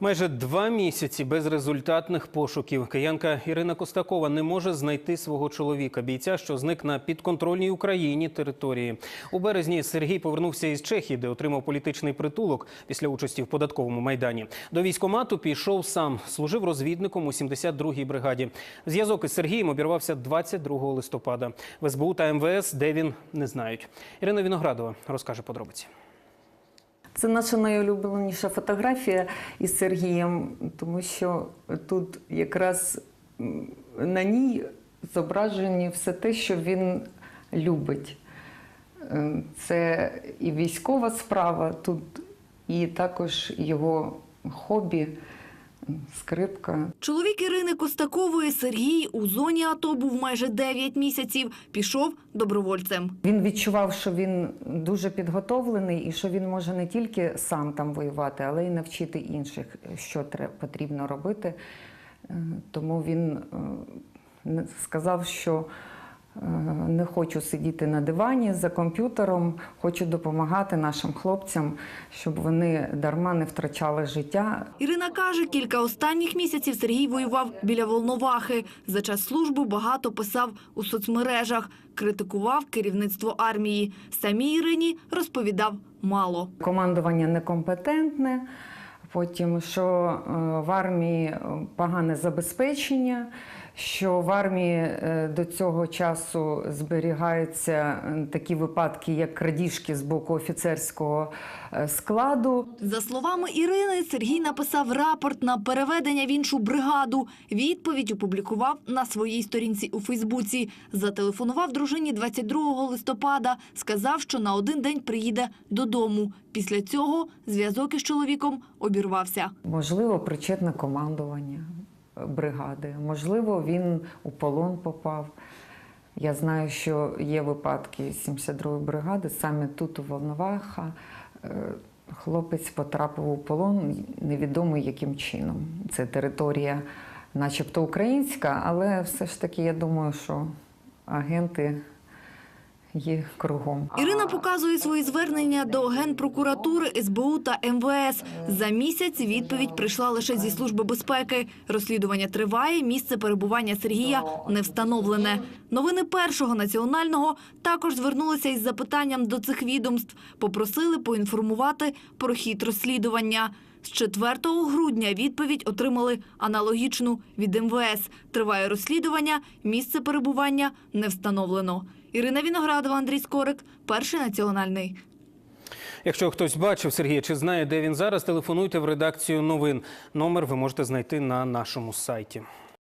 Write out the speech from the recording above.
Майже два місяці безрезультатних пошуків. Киянка Ірина Костакова не може знайти свого чоловіка, бійця, що зник на підконтрольній Україні території. У березні Сергій повернувся із Чехії, де отримав політичний притулок після участі в податковому майдані. До військомату пішов сам, служив розвідником у 72-й бригаді. Зв'язок із Сергієм обірвався 22 листопада. В СБУ та МВС, де він не знають. Ірина Віноградова розкаже подробиці. Це наша найулюбленіша фотографія із Сергієм, тому що тут якраз на ній зображені все те, що він любить. Е, Це і військова справа тут, і також його хобі, скрипка. Чоловік Ірини Костакової Сергій у зоні АТО був майже 9 місяців. Пішов добровольцем. Він відчував, що він дуже підготовлений і що він може не тільки сам там воювати, але й навчити інших, що потрібно робити. Е, Тому він е, сказав, що не хочу сидіти на дивані за комп'ютером, хочу допомагати нашим хлопцям, щоб вони дарма не втрачали життя. Ірина каже, кілька останніх місяців Сергій воював біля Волновахи. За час служби багато писав у соцмережах, критикував керівництво армії. Самій Ірині розповідав мало. командування некомпетентне, потім, що е, в армії е, погане забезпечення, що в армії е, до цього часу зберігаються такі випадки, як крадіжки з боку офіцерського складу. За словами Ірини, Сергій написав рапорт на переведення в іншу бригаду. Відповідь опублікував на своїй сторінці у Фейсбуці. Зателефонував дружині 22 листопада. Сказав, що на один день приїде додому. Після цього зв'язок із чоловіком обірвався. Можливо, причетне командування бригади, можливо, він у полон попав. Я знаю, що є випадки 72-ї бригади, саме тут, у Волноваха, е, хлопець потрапив у полон, невідомо яким чином. Це територія, начебто українська, але все ж таки я думаю, що агенти є кругом. Ірина показує свої звернення до Генпрокуратури, СБУ та МВС. За місяць відповідь прийшла лише зі Служби безпеки. Розслідування триває, місце перебування Сергія не встановлене. Новини Першого національного також звернулися із запитанням до цих відомств. Попросили поінформувати про хід розслідування. З 4 грудня відповідь отримали аналогічну від МВС. Триває розслідування, місце перебування не встановлено. Ірина Віноградова, Андрій Скорик, перший національний. Якщо хтось бачив Сергія чи знає, де він зараз, телефонуйте в редакцію новин. Номер ви можете знайти на нашому сайті.